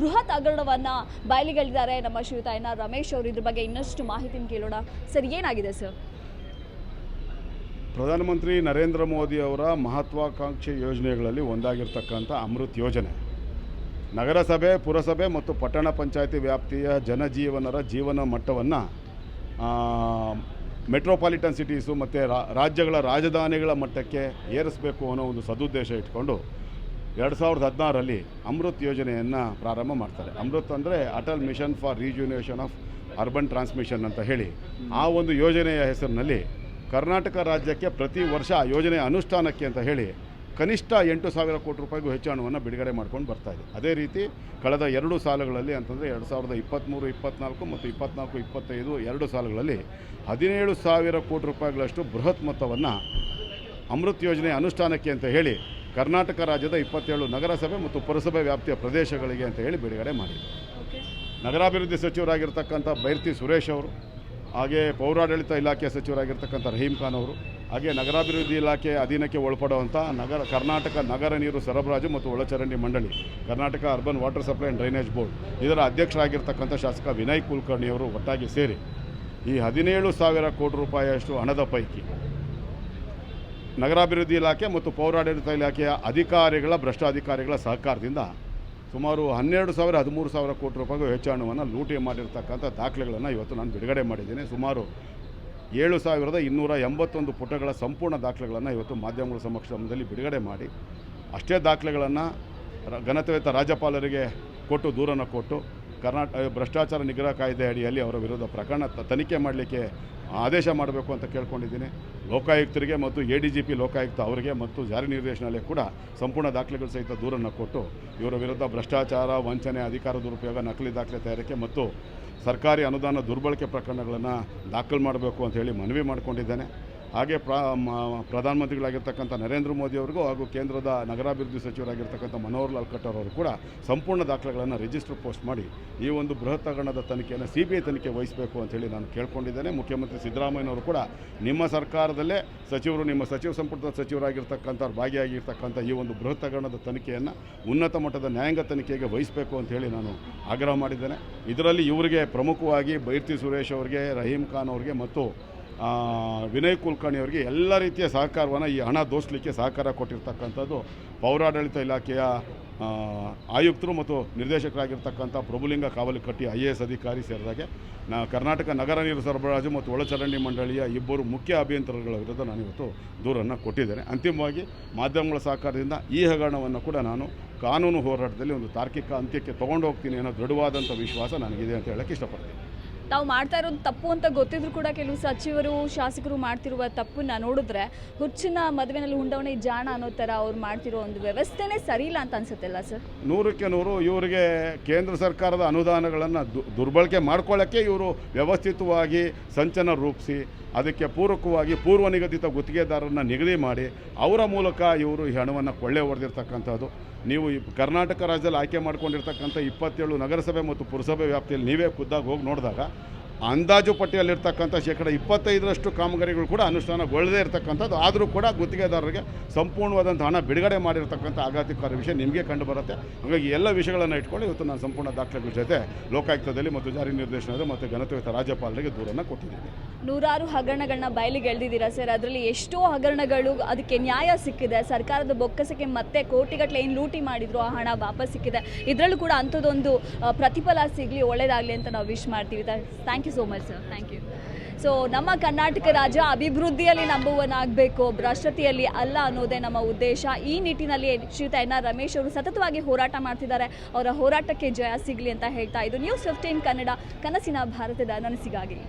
ಬೃಹತ್ ಹಗರಣವನ್ನ ಬಯಲಿಗೆಳಿದ್ದಾರೆ. ನಮ್ಮ ಆರ್ ರಮೇಶ್ ಅವರು ಇದ್ರ ಬಗ್ಗೆ ಇನ್ನಷ್ಟು ಮಾಹಿತಿನ ಕೇಳೋಣ. ಸರ್, ಏನಾಗಿದೆ ಸರ್? ಪ್ರಧಾನಮಂತ್ರಿ ನರೇಂದ್ರ ಮೋದಿ ಅವರ ಮಹತ್ವಾಕಾಂಕ್ಷಿ ಯೋಜನೆಗಳಲ್ಲಿ ಒಂದಾಗಿರ್ತಕ್ಕಂಥ ಅಮೃತ್ ಯೋಜನೆ. ನಗರಸಭೆ, ಪುರಸಭೆ ಮತ್ತು ಪಟ್ಟಣ ಪಂಚಾಯತಿ ವ್ಯಾಪ್ತಿಯ ಜನಜೀವನರ ಜೀವನ ಮಟ್ಟವನ್ನು ಮೆಟ್ರೋಪಾಲಿಟನ್ ಸಿಟೀಸು ಮತ್ತು ರಾಜ್ಯಗಳ ರಾಜಧಾನಿಗಳ ಮಟ್ಟಕ್ಕೆ ಏರಿಸಬೇಕು ಅನ್ನೋ ಒಂದು ಸದುದ್ದೇಶ ಇಟ್ಕೊಂಡು ಎರಡು ಸಾವಿರದ ಹದಿನಾರರಲ್ಲಿ ಅಮೃತ್ ಯೋಜನೆಯನ್ನು ಪ್ರಾರಂಭ ಮಾಡ್ತಾರೆ. ಅಮೃತ್ ಅಂದರೆ Atal mission for rejuvenation of urban transmission ಅಂತ ಹೇಳಿ. ಆ ಒಂದು ಯೋಜನೆಯ ಹೆಸರಿನಲ್ಲಿ ಕರ್ನಾಟಕ ರಾಜ್ಯಕ್ಕೆ ಪ್ರತಿ ವರ್ಷ ಆ ಯೋಜನೆಯ ಅನುಷ್ಠಾನಕ್ಕೆ ಅಂತ ಹೇಳಿ ಕನಿಷ್ಠ ಎಂಟು ಸಾವಿರ ಕೋಟಿ ರೂಪಾಯಿಗೂ ಹೆಚ್ಚು ಹಣವನ್ನು ಬಿಡುಗಡೆ ಮಾಡ್ಕೊಂಡು ಬರ್ತಾ ಇದೆ. ಅದೇ ರೀತಿ ಕಳೆದ ಎರಡು ಸಾಲುಗಳಲ್ಲಿ ಅಂತಂದರೆ ಎರಡು ಸಾವಿರದ ಇಪ್ಪತ್ತ್ಮೂರು ಇಪ್ಪತ್ತ್ನಾಲ್ಕು ಮತ್ತು ಇಪ್ಪತ್ತ್ನಾಲ್ಕು ಇಪ್ಪತ್ತೈದು ಎರಡು ಸಾಲುಗಳಲ್ಲಿ ಹದಿನೇಳು ಸಾವಿರ ಕೋಟಿ ರೂಪಾಯಿಗಳಷ್ಟು ಬೃಹತ್ ಮೊತ್ತವನ್ನು ಅಮೃತ್ ಯೋಜನೆ ಅನುಷ್ಠಾನಕ್ಕೆ ಅಂತ ಹೇಳಿ ಕರ್ನಾಟಕ ರಾಜ್ಯದ ಇಪ್ಪತ್ತೇಳು ನಗರಸಭೆ ಮತ್ತು ಪುರಸಭೆ ವ್ಯಾಪ್ತಿಯ ಪ್ರದೇಶಗಳಿಗೆ ಅಂತ ಹೇಳಿ ಬಿಡುಗಡೆ ಮಾಡಿದೆ ನಗರಾಭಿವೃದ್ಧಿ ಸಚಿವರಾಗಿರ್ತಕ್ಕಂಥ ಬೈರ್ತಿ ಸುರೇಶ್ ಅವರು ಹಾಗೆ ಪೌರಾಡಳಿತ ಇಲಾಖೆಯ ಸಚಿವರಾಗಿರ್ತಕ್ಕಂಥ ರಹೀಂ ಖಾನ್ ಅವರು ಹಾಗೆ ನಗರಾಭಿವೃದ್ಧಿ ಇಲಾಖೆ ಅಧೀನಕ್ಕೆ ಒಳಪಡುವಂಥ ನಗರ ಕರ್ನಾಟಕ ನಗರ ನೀರು ಸರಬರಾಜು ಮತ್ತು ಒಳಚರಂಡಿ ಮಂಡಳಿ Karnataka urban water supply and drainage board ಇದರ ಅಧ್ಯಕ್ಷರಾಗಿರ್ತಕ್ಕಂಥ ಶಾಸಕ ವಿನಯ್ ಕುಲಕರ್ಣಿಯವರು ಒಟ್ಟಾಗಿ ಸೇರಿ ಈ ಹದಿನೇಳು ಸಾವಿರ ಕೋಟಿ ರೂಪಾಯಿಯಷ್ಟು ಹಣದ ಪೈಕಿ ನಗರಾಭಿವೃದ್ಧಿ ಇಲಾಖೆ ಮತ್ತು ಪೌರಾಡಳಿತ ಇಲಾಖೆಯ ಅಧಿಕಾರಿಗಳ, ಭ್ರಷ್ಟಾಧಿಕಾರಿಗಳ ಸಹಕಾರದಿಂದ ಸುಮಾರು ಹನ್ನೆರಡು ಸಾವಿರ, ಹದಿಮೂರು ಸಾವಿರ ಕೋಟಿ ರೂಪಾಯಿಗೂ ಹೆಚ್ಚು ಹಣವನ್ನು ಲೂಟಿ ಮಾಡಿರ್ತಕ್ಕಂಥ ದಾಖಲೆಗಳನ್ನು ಇವತ್ತು ನಾನು ಬಿಡುಗಡೆ ಮಾಡಿದ್ದೇನೆ. ಸುಮಾರು ಏಳು ಸಾವಿರದ ಇನ್ನೂರ ಎಂಬತ್ತೊಂದು ಪುಟಗಳ ಸಂಪೂರ್ಣ ದಾಖಲೆಗಳನ್ನು ಇವತ್ತು ಮಾಧ್ಯಮಗಳ ಸಮಕ್ಷಮದಲ್ಲಿ ಬಿಡುಗಡೆ ಮಾಡಿ, ಅಷ್ಟೇ ದಾಖಲೆಗಳನ್ನು ಘನತೆಯುತ ರಾಜ್ಯಪಾಲರಿಗೆ ಕೊಟ್ಟು, ದೂರನ್ನು ಕೊಟ್ಟು ಕರ್ನಾಟಕ ಭ್ರಷ್ಟಾಚಾರ ನಿಗ್ರಹ ಕಾಯ್ದೆ ಅಡಿಯಲ್ಲಿ ಅವರ ವಿರುದ್ಧ ಪ್ರಕರಣ ತನಿಖೆ ಮಾಡಲಿಕ್ಕೆ ಆದೇಶ ಮಾಡಬೇಕು ಅಂತ ಕೇಳ್ಕೊಂಡಿದ್ದೀನಿ. ಲೋಕಾಯುಕ್ತರಿಗೆ ಮತ್ತು A D G P Lokayukta ಅವರಿಗೆ ಮತ್ತು ಜಾರಿ ನಿರ್ದೇಶನಾಲಯ ಕೂಡ ಸಂಪೂರ್ಣ ದಾಖಲೆಗಳು ಸಹಿತ ದೂರನ್ನು ಕೊಟ್ಟು ಇವರ ವಿರುದ್ಧ ಭ್ರಷ್ಟಾಚಾರ, ವಂಚನೆ, ಅಧಿಕಾರ ದುರುಪಯೋಗ, ನಕಲಿ ದಾಖಲೆ ತಯಾರಿಕೆ ಮತ್ತು ಸರ್ಕಾರಿ ಅನುದಾನ ದುರ್ಬಳಕೆ ಪ್ರಕರಣಗಳನ್ನು ದಾಖಲು ಮಾಡಬೇಕು ಅಂತ ಹೇಳಿ ಮನವಿ ಮಾಡಿಕೊಂಡಿದ್ದೇನೆ. ಹಾಗೆ ಪ್ರಧಾನಮಂತ್ರಿಗಳಾಗಿರ್ತಕ್ಕಂಥ ನರೇಂದ್ರ ಮೋದಿ ಅವರಿಗೂ ಹಾಗೂ ಕೇಂದ್ರದ ನಗರಾಭಿವೃದ್ಧಿ ಸಚಿವರಾಗಿರ್ತಕ್ಕಂಥ ಮನೋಹರ್ ಲಾಲ್ ಖಟ್ಟರ್ ಅವರು ಕೂಡ ಸಂಪೂರ್ಣ ದಾಖಲೆಗಳನ್ನು ರಿಜಿಸ್ಟರ್ ಪೋಸ್ಟ್ ಮಾಡಿ ಈ ಒಂದು ಬೃಹತ್ ಹಗರಣದ ತನಿಖೆಯನ್ನು ಸಿ ಬಿ ಐ ತನಿಖೆ ವಹಿಸಬೇಕು ಅಂತೇಳಿ ನಾನು ಕೇಳ್ಕೊಂಡಿದ್ದೇನೆ. ಮುಖ್ಯಮಂತ್ರಿ ಸಿದ್ದರಾಮಯ್ಯನವರು ಕೂಡ ನಿಮ್ಮ ಸರ್ಕಾರದಲ್ಲೇ ಸಚಿವರು, ನಿಮ್ಮ ಸಚಿವ ಸಂಪುಟದ ಸಚಿವರಾಗಿರ್ತಕ್ಕಂಥ ಭಾಗಿಯಾಗಿರ್ತಕ್ಕಂಥ ಈ ಒಂದು ಬೃಹತ್ ಹಗರಣದ ತನಿಖೆಯನ್ನು ಉನ್ನತ ಮಟ್ಟದ ನ್ಯಾಯಾಂಗ ತನಿಖೆಗೆ ವಹಿಸಬೇಕು ಅಂತ ಹೇಳಿ ನಾನು ಆಗ್ರಹ ಮಾಡಿದ್ದೇನೆ. ಇದರಲ್ಲಿ ಇವರಿಗೆ ಪ್ರಮುಖವಾಗಿ ಬೈರ್ತಿ ಸುರೇಶ್ ಅವರಿಗೆ, ರಹೀಂ ಖಾನ್ ಅವರಿಗೆ ಮತ್ತು ವಿನಯ್ ಕುಲಕರ್ಣಿ ಅವರಿಗೆ ಎಲ್ಲ ರೀತಿಯ ಸಹಕಾರವನ್ನು ಈ ಹಣ ದೋಸ್ಲಿಕ್ಕೆ ಸಹಕಾರ ಕೊಟ್ಟಿರ್ತಕ್ಕಂಥದ್ದು ಪೌರಾಡಳಿತ ಇಲಾಖೆಯ ಆಯುಕ್ತರು ಮತ್ತು ನಿರ್ದೇಶಕರಾಗಿರ್ತಕ್ಕಂಥ Prabhulinga Kavalikatti I A S ಅಧಿಕಾರಿ ಸೇರಿದಾಗೆ. ನಾ, ಕರ್ನಾಟಕ ನಗರ ನೀರು ಸರಬರಾಜು ಮತ್ತು ಒಳಚರಂಡಿ ಮಂಡಳಿಯ ಇಬ್ಬರು ಮುಖ್ಯ ಅಭಿಯಂತರಗಳ ವಿರುದ್ಧ ನಾನು ಇವತ್ತು ದೂರನ್ನು ಕೊಟ್ಟಿದ್ದೇನೆ. ಅಂತಿಮವಾಗಿ ಮಾಧ್ಯಮಗಳ ಸಹಕಾರದಿಂದ ಈ ಹಗರಣವನ್ನು ಕೂಡ ನಾನು ಕಾನೂನು ಹೋರಾಟದಲ್ಲಿ ಒಂದು ತಾರ್ಕಿಕ ಅಂತ್ಯಕ್ಕೆ ತೊಗೊಂಡು ಹೋಗ್ತೀನಿ ಅನ್ನೋ ದೃಢವಾದಂಥ ವಿಶ್ವಾಸ ನನಗಿದೆ ಅಂತ ಹೇಳಕ್ಕೆ ಇಷ್ಟಪಡ್ತೀನಿ. ತಾವು ಮಾಡ್ತಾ ಇರೋದು ತಪ್ಪು ಅಂತ ಗೊತ್ತಿದ್ರು ಕೂಡ ಕೆಲವು ಸಚಿವರು, ಶಾಸಕರು ಮಾಡ್ತಿರುವ ತಪ್ಪನ್ನ ನೋಡಿದ್ರೆ ಹುಚ್ಚಿನ ಮದುವೆನಲ್ಲಿ ಉಂಡವನೇ ಜಾಣ ಅನ್ನೋ ಥರ ಅವ್ರು ಮಾಡ್ತಿರೋ ಒಂದು ವ್ಯವಸ್ಥೆನೇ ಸರಿ ಇಲ್ಲ ಅಂತ ಅನ್ಸುತ್ತಲ್ಲ ಸರ್? ನೂರಕ್ಕೆ ನೂರು ಇವರಿಗೆ ಕೇಂದ್ರ ಸರ್ಕಾರದ ಅನುದಾನಗಳನ್ನು ದುರ್ಬಳಕೆ ಮಾಡ್ಕೊಳ್ಳೋಕ್ಕೆ ಇವರು ವ್ಯವಸ್ಥಿತವಾಗಿ ಸಂಚನ ರೂಪಿಸಿ, ಅದಕ್ಕೆ ಪೂರಕವಾಗಿ ಪೂರ್ವ ನಿಗದಿತ ಗುತ್ತಿಗೆದಾರರನ್ನ ನಿಗದಿ ಮಾಡಿ, ಅವರ ಮೂಲಕ ಇವರು ಈ ಹಣವನ್ನು ಕೊಳ್ಳೆ ಹೊಡೆದಿರ್ತಕ್ಕಂಥದ್ದು. ನೀವು ಕರ್ನಾಟಕ ರಾಜ್ಯದಲ್ಲಿ ಆಯ್ಕೆ ಮಾಡ್ಕೊಂಡಿರ್ತಕ್ಕಂಥ ಇಪ್ಪತ್ತೇಳು ನಗರಸಭೆ ಮತ್ತು ಪುರಸಭೆ ವ್ಯಾಪ್ತಿಯಲ್ಲಿ ನೀವೇ ಖುದ್ದಾಗಿ ಹೋಗಿ ನೋಡಿದಾಗ ಅಂದಾಜು ಪಟ್ಟಿಯಲ್ಲಿರ್ತಕ್ಕಂಥ ಶೇಕಡ ಇಪ್ಪತ್ತೈದರಷ್ಟು ಕಾಮಗಾರಿಗಳು ಕೂಡ ಅನುಷ್ಠಾನಗೊಳ್ಳದೇ ಇರತಕ್ಕಂಥದ್ದು. ಆದರೂ ಕೂಡ ಗುತ್ತಿಗೆದಾರರಿಗೆ ಸಂಪೂರ್ಣವಾದಂಥ ಹಣ ಬಿಡುಗಡೆ ಮಾಡಿರ್ತಕ್ಕಂಥ ಆಘಾತಕಾರಿ ವಿಷಯ ನಿಮಗೆ ಕಂಡು ಬರುತ್ತೆ ಹಾಗಾಗಿ ಎಲ್ಲ ವಿಷಯಗಳನ್ನು ಇಟ್ಕೊಂಡು ಇವತ್ತು ನಾನು ಸಂಪೂರ್ಣ ದಾಖಲೆಗಳ ಜೊತೆ ಲೋಕಾಯುಕ್ತದಲ್ಲಿ ಮತ್ತು ಜಾರಿ ನಿರ್ದೇಶನದ ಮತ್ತು ಘನತೆಯುತ ರಾಜ್ಯಪಾಲರಿಗೆ ದೂರನ್ನು ಕೊಟ್ಟಿದ್ದೀನಿ. ನೂರಾರು ಹಗರಣಗಳನ್ನ ಬಯಲಿಗೆ ಎಳೆದಿದ್ದೀರಾ ಸರ್? ಅದರಲ್ಲಿ ಎಷ್ಟೋ ಹಗರಣಗಳು ಅದಕ್ಕೆ ನ್ಯಾಯ ಸಿಕ್ಕಿದೆ. ಸರ್ಕಾರದ ಬೊಕ್ಕಸಕ್ಕೆ ಮತ್ತೆ ಕೋಟಿಗಟ್ಟಲೆ ಏನು ಲೂಟಿ ಮಾಡಿದ್ರು ಆ ಹಣ ವಾಪಸ್ ಸಿಕ್ಕಿದೆ. ಇದರಲ್ಲೂ ಕೂಡ ಅಂಥದ್ದೊಂದು ಪ್ರತಿಫಲ ಸಿಗಲಿ, ಒಳ್ಳೇದಾಗಲಿ ಅಂತ ನಾವು ವಿಶ್ ಮಾಡ್ತೀವಿ. Thank you so much sir thank you so ನಮ್ಮ ಕರ್ನಾಟಕ ರಾಜ್ಯ ಅಭಿವೃದ್ಧಿಯಲ್ಲಿ ನಂಬುವನಾಗಬೇಕು ಭ್ರಷ್ಟತೆಯಲ್ಲಿ ಅಲ್ಲ ಅನ್ನೋದೇ ನಮ್ಮ ಉದ್ದೇಶ. ಈ ನಿಟ್ಟಿನಲ್ಲಿ ಶ್ರೀಯುತ ಎನ್ ಆರ್ ರಮೇಶ್ ಅವರು ಸತತವಾಗಿ ಹೋರಾಟ ಮಾಡ್ತಿದ್ದಾರೆ. ಅವರ ಹೋರಾಟಕ್ಕೆ ಜಯ ಸಿಗಲಿ ಅಂತ ಹೇಳ್ತಾ ಇದು ನ್ಯೂಸ್ ಫಿಫ್ಟೀನ್ ಕನ್ನಡ, ಕನಸಿನ ಭಾರತದ ನನಸಿಗಾಗಿ.